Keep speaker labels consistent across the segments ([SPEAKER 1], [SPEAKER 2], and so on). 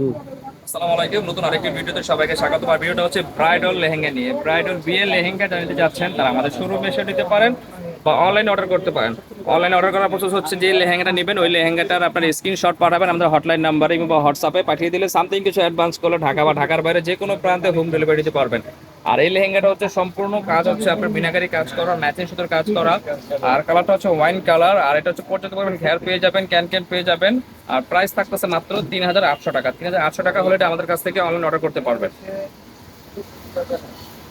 [SPEAKER 1] আসসালামু আলাইকুম। নতুন আরেকটি ভিডিওতে সবাইকে স্বাগত। আর ভিডিওটা হচ্ছে ব্রাইডাল লেহেঙ্গা নিয়ে। ব্রাইডাল বিয়ের লেহেঙ্গা যারা নিতে যাচ্ছেন, তারা আমাদের শোরুমে এসে নিতে পারেন বা অনলাইনে অর্ডার করতে পারেন। অনলাইনে অর্ডার করার প্রসেস হচ্ছে যে লেহেঙ্গাটা নেবেন, ওই লেহেঙ্গাটার আপনার স্ক্রিনশট পাঠাবেন, আমাদের হটলাইন নাম্বারে বা হোয়াটসঅ্যাপে পাঠিয়ে দিলে সামথিং কিছু অ্যাডভান্স করলে ঢাকা বা ঢাকার বাইরে যে কোনো প্রান্তে হোম ডেলিভারি দিতে পারবেন। আর এই লেহেঙ্গাটা হচ্ছে সম্পূর্ণ কাজ হচ্ছে আপনার বিনাকারি কাজ করা ম্যাচিং সুতোর কাজ করা। আর কালারটা হচ্ছে ওয়াইন কালার আর এটা হচ্ছে পর্যাপ্ত পরিমাণ ঘের পেয়ে যাবেন ক্যান ক্যান পেয়ে যাবেন। আর প্রাইস থাকতেছে মাত্র তিন হাজার আটশো টাকা। তিন হাজার আটশো টাকা হলে এটা আমাদের কাছ থেকে অনলাইন অর্ডার করতে পারবেন।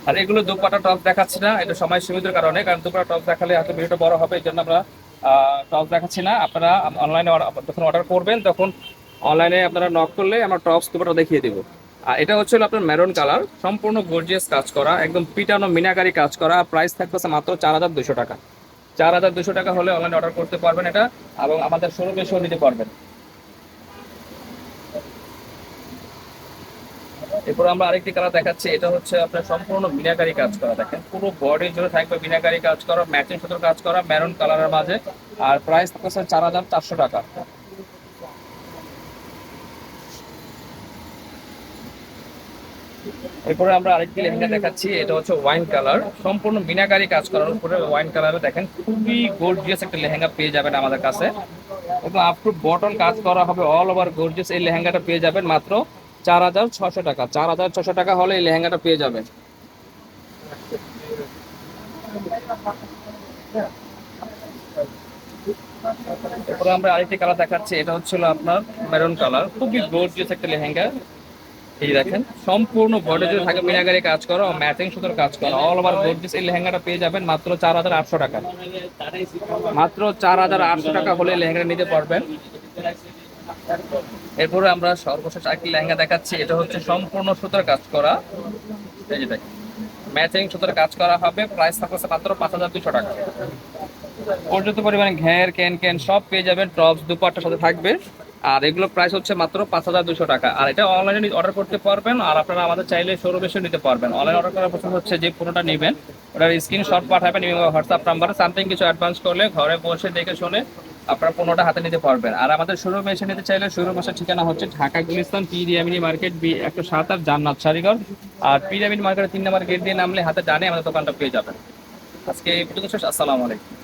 [SPEAKER 1] আর এগুলো দুপাটা টপ দেখাচ্ছি না, এটা সময় সীমিতের কারণে, কারণ দুপাটা টপ দেখালে হয়তো ভিডিওটা বড় হবে, এই জন্য আমরা টপ দেখাচ্ছি না। আপনারা অনলাইনে যখন অর্ডার করবেন, তখন অনলাইনে আপনারা নক করলে আমরা টপস দুপাটা দেখিয়ে দিব। আর এটা হচ্ছে আপনার মেরুন কালার সম্পূর্ণ গর্জিয়াস কাজ করা, একদম পিটানো, মিনাকারি কাজ করা। প্রাইস থাকতেছে মাত্র চার হাজার দুশো টাকা। চার হাজার দুশো টাকা হলে অনলাইনে অর্ডার করতে পারবেন এটা এবং আমাদের শোরুমে এসেও নিতে পারবেন। এরপর আমরা আরেকটি কালার দেখাচ্ছি, এটা হচ্ছে আপনার সম্পূর্ণ বিনাকারি কাজ করা। দেখেন, পুরো বডি জুড়ে থাকবে বিনাকারি কাজ করা ম্যাচিং সুতোর কাজ করা মেরুন কালারের মাঝে। আর প্রাইস থাকছে চার হাজার চারশো টাকা। এরপরে আমরা আরেকটি লেহেঙ্গা দেখাচ্ছি, এটা হচ্ছে ওয়াইন কালার সম্পূর্ণ বিনাকারি কাজ করার উপরে ওয়াইন কালারে দেখেন, খুবই গর্জিয়াস একটা লেহেঙ্গা পেয়ে যাবেন আমাদের কাছে। এবং আপ টু বটন কাজ করা হবে অল ওভার গর্জিয়াস এই লেহেঙ্গাটা পেয়ে যাবেন মাত্র চার হাজার ছশো টাকা। চার হাজার ছশো টাকা হলে এই লেহেঙ্গাটা পেয়ে যাবেন। এরপরে আমরা আরেকটি কালার দেখাচ্ছি, এটা হচ্ছিল আপনার মেরুন কালার খুবই গর্জিয়াস একটা লেহেঙ্গা। এই দেখেন, সম্পূর্ণ জুড়ে থাকে মিনাগারি কাজ করা ম্যাচিং সুতোর কাজ করা অল ওভার গর্জিয়াস এই লেহেঙ্গাটা পেয়ে যাবেন মাত্র চার হাজার আটশো টাকা। মাত্র চার হাজার আটশো টাকা হলে লেহেঙ্গাটা নিতে পারবেন। এরপরে আমরা সর্বশেষ আরেকটি লেহেঙ্গা দেখাচ্ছি, এটা হচ্ছে সম্পূর্ণ সুতোর কাজ করা। এই যে দেখেন ম্যাচিং সুতোর কাজ করা হবে প্রাইস থাকছে মাত্র পাঁচ হাজার দুশো টাকা। পর্যাপ্ত পরিমাণে ঘের ক্যান ক্যান সব পেয়ে যাবেন টপস দুপাট্টার সাথে থাকবে। আর এগুলো প্রাইস হচ্ছে মাত্র পাঁচ হাজার দুশো টাকা। আর এটা অনলাইনে অর্ডার করতে পারবেন, আর আপনারা আমাদের চাইলে শোরুম এসে নিতে পারবেন। অনলাইন অর্ডার করার প্রসেস হচ্ছে যে পুরোটা নেবেন, ওটার স্ক্রিনশট পাঠাবেন এবং হোয়াটসঅ্যাপ নাম্বারে সামথিং কিছু অ্যাডভান্স করলে ঘরে বসে দেখে শুনে আপনারা পণ্যটা হাতে নিতে পারবেন। আর আমাদের শোরুমে এসে নিতে চাইলে শোরুম আসার ঠিকানা হচ্ছে ঢাকা গুলিস্তান, পি রিয়ামিনি মার্কেট, বি একশো সাত আর জান্নাত সারিগর আর পি রিয়ামিনি মার্কেটের তিন নম্বর গেট দিয়ে নামলে হাতে ডানে আমাদের দোকানটা পেয়ে যাবেন। আজকে এই পর্যন্ত শেষ, আসসালামু আলাইকুম।